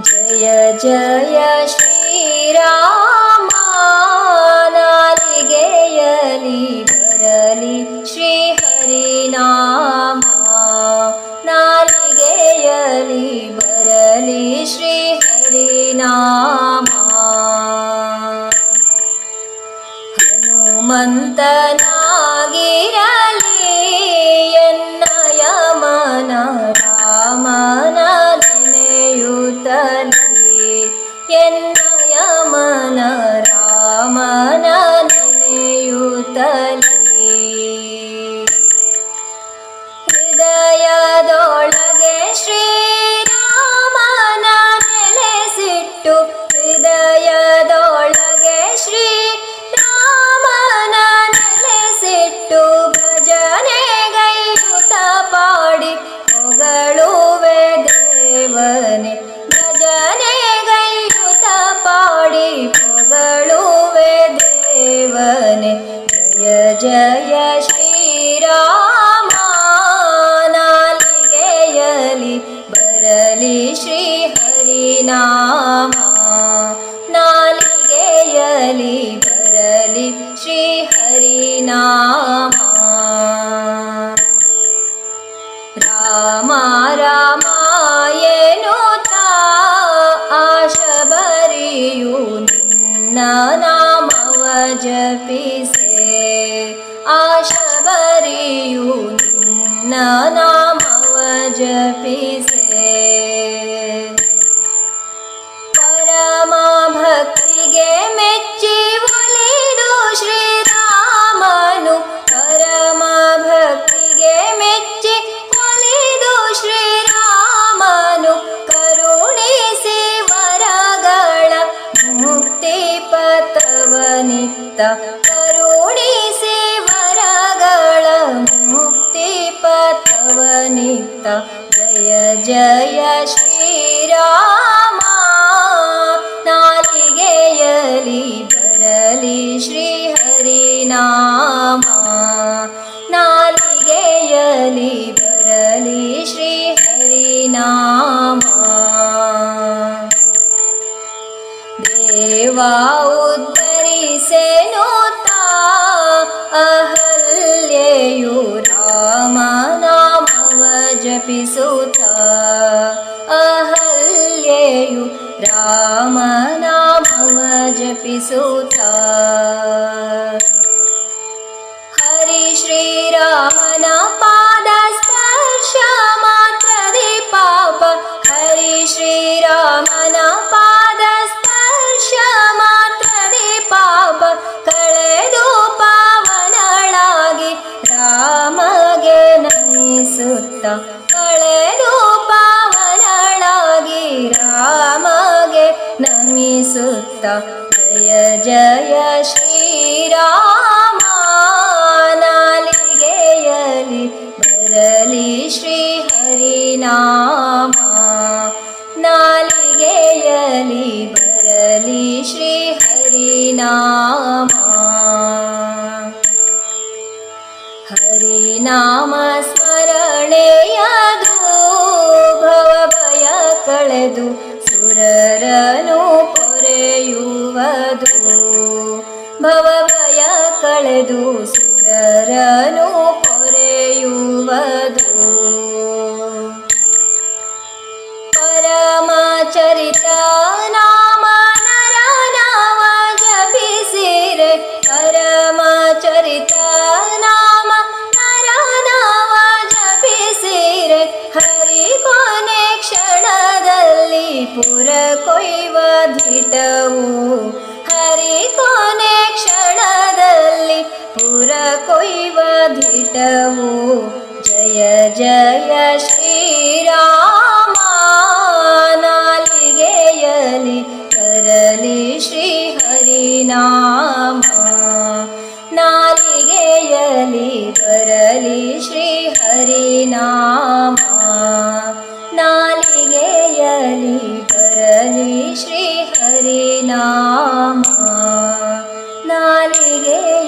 जय जय श्रीरामानालिगेयलि बरलि श्रीहरिनामा। नालिगेयलि बरलि श्रीहरिनामा। हनुमन्तनागिरलि यन्नयमना ನೆನೆಯುತ್ತಲಿ ಎನ್ನಯ ಮನ ರಾಮನ ನೆನೆಯುತ್ತಲಿ वने जय जय श्रीरामानालिगेयलि बरलि श्रीहरिनामा। नालिगेयलि बरलि भरी ಜಪಿಸೆ ಆಶ ಬರಿಯು ನಿನ್ನ ನಾಮವ ಜಪಿಸೆ उद्धरि से नोता अहल्येयु रामनाम जपिसुथा अहल्येयु रामनामवजपि सुता। हरि श्रीरामना पादा जय जय श्रीराम नालियलि भरी श्री हरिना नालियलि भरली श्री हरि यदु भवभय कळेदु। ಕಳೆದು ಸುರರನು ಪೊರೆಯುವುದು ಪರಮಚರಿತ ನಾಮ ನರ ನಾಮ ಜಪಿಸಿರೆ ಪರಮಚರಿತ ನಾಮ ನರ ನಾಮ ಜಪಿಸಿರೆ ಹರಿ ಕೊನೆ ಕ್ಷಣದಲ್ಲಿ ಪುರ ಕೊಯ್ವ ಧಿಟವು ಹರಿ ಕೊನೆ ಕ್ಷಣದಲ್ಲಿ ಪುರ ಕೊಯ್ವಾಧಿಟವು ಜಯ ಜಯ ಶ್ರೀರಾಮ ನಾಲಿಗೆಯಲಿ ಕರಲಿ ಶ್ರೀಹರಿನಾಮ. ನಾಲಿಗೆಯಲಿ ಬರಲಿ ಶ್ರೀಹರಿನಾಮ. ನಾಲಿಗೆಯಲಿ ಬರಲಿ ಶ್ರೀಹರಿನಾಮ. ಹರಿನಾಮ ನಾಲಿಗೆಯಲಿ